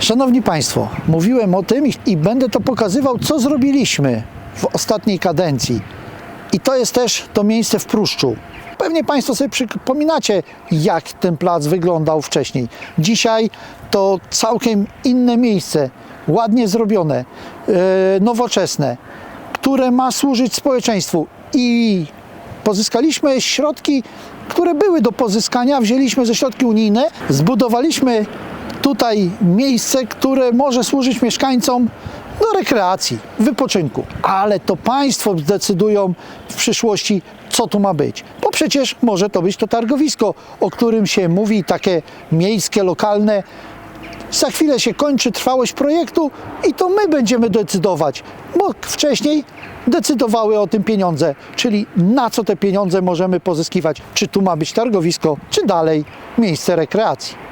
Szanowni Państwo, mówiłem o tym i, będę to pokazywał, co zrobiliśmy w ostatniej kadencji. I to jest też to miejsce w Pruszczu. Pewnie Państwo sobie przypominacie, jak ten plac wyglądał wcześniej. Dzisiaj to całkiem inne miejsce, ładnie zrobione, e, nowoczesne, które ma służyć społeczeństwu. I pozyskaliśmy środki, które były do pozyskania, wzięliśmy ze środki unijne, zbudowaliśmy tutaj miejsce, które może służyć mieszkańcom do rekreacji, wypoczynku. Ale to państwo zdecydują w przyszłości, co tu ma być. Bo przecież może to być to targowisko, o którym się mówi, takie miejskie, lokalne. Za chwilę się kończy trwałość projektu i to my będziemy decydować, bo wcześniej decydowały o tym pieniądze, czyli na co te pieniądze możemy pozyskiwać, czy tu ma być targowisko, czy dalej miejsce rekreacji.